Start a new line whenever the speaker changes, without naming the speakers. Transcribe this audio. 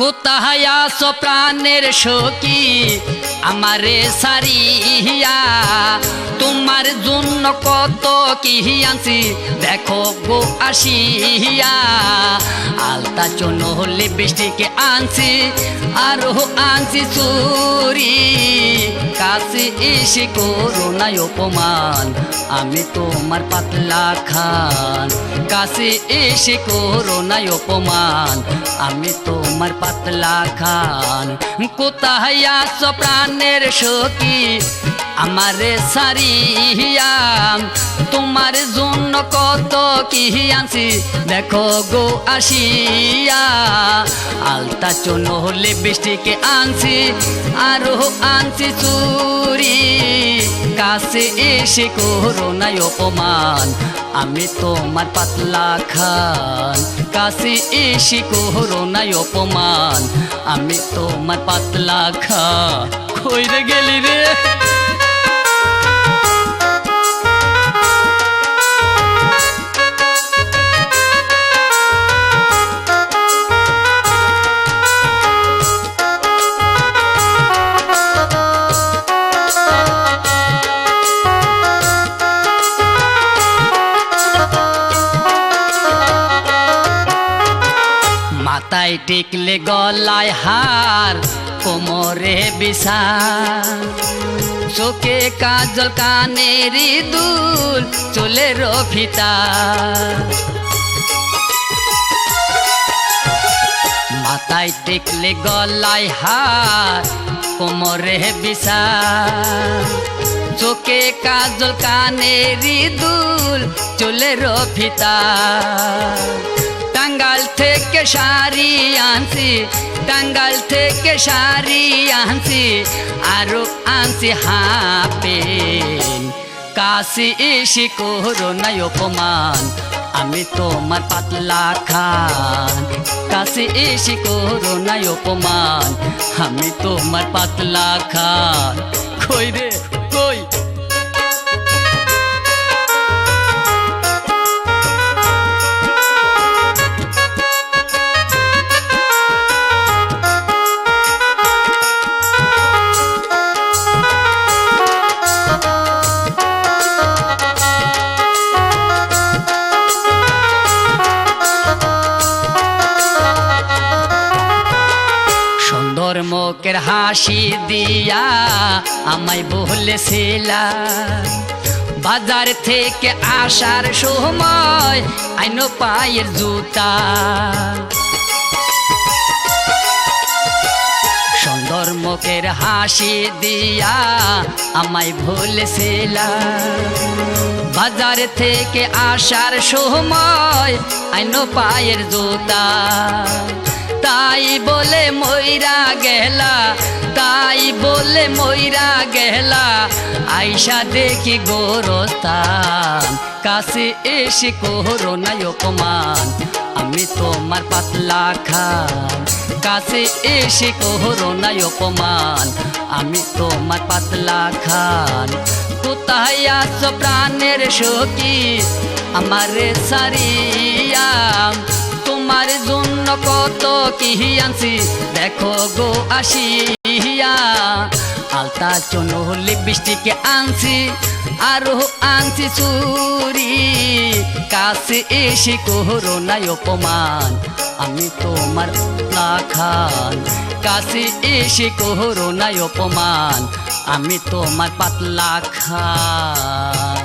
কোথায় আসো প্রাণের সখী? আমারে সারি ইহিয়া তোমার জন্য কত কি আনছি, দেখো গো ইহিয়া আলতা চন হলে বৃষ্টিকে আনছি আরও আনছি চুরি। কাছে এসে করো না অপমান। আমি তোমার পাতলা খান। কাছে এসে করো না অপমান। আমি তোমার পাতলা খান। কোথায় আস প্রাণের সখী? আমারে সারিয়া, তোমার জন্য কত কি আনছি, দেখো গো আসিয়া। আলতা চন হলে বৃষ্টিকে আনছি আরও আনছি চুরি। কাছে এসে করো না অপমান, আমি তোমার পাতলা খান। কাছে এসে করো না অপমান, আমি তোমার পাতলা খা কইরে গেলি রে। মাথায় টিকলে গলায় হার, কোমরে বিশাল চোখে কাজল কানের দুল, চুলের ফিতা মাথায় টিকলে গলায় হার, কোমরে বিশাল চোখে কাজল কানের দুল, চুলের ফিতা টাঙ্গাল থেকে শাড়ি আনছি টাঙ্গাল থেকে শাড়ি আনছি আরও আনছি হাপেন কাশি এসে করো না অপমান আমি তোমার পাতলা খান কাছে এসে করো না অপমান আমি তোমার পাতলা খান কই রে সুন্দর মুখের হাসি দিয়া আমায় বলেছিলা, বাজার থেকে আসার সময় আইন পায়ের জুতা। সুন্দর মুখের হাসি দিয়া আমায় ভুলেছিলা বাজার থেকে আসার সময় আইন পায়ের জুতা। তাই বলে ময়রা গেলা তাই বলে ময়রা গেলা আইসা দেখি গোরস্থান কাছে এসে করো না অপমান। আমি তোমার পাতলা খান কাছে এসে করো না অপমান। আমি তোমার পাতলা খান, কোথায় আছো প্রাণের সখী? আমার সারিয়া জন্য কত কি আনছি? দেখো গো আসিয়া। আলতা চন হলে বৃষ্টিকে আনছি আরও আনছি চুরি। কাছে এসে করো না অপমান, আমি তোমার খান কাছে এসে করো না অপমান, আমি তোমার পাতলা খান।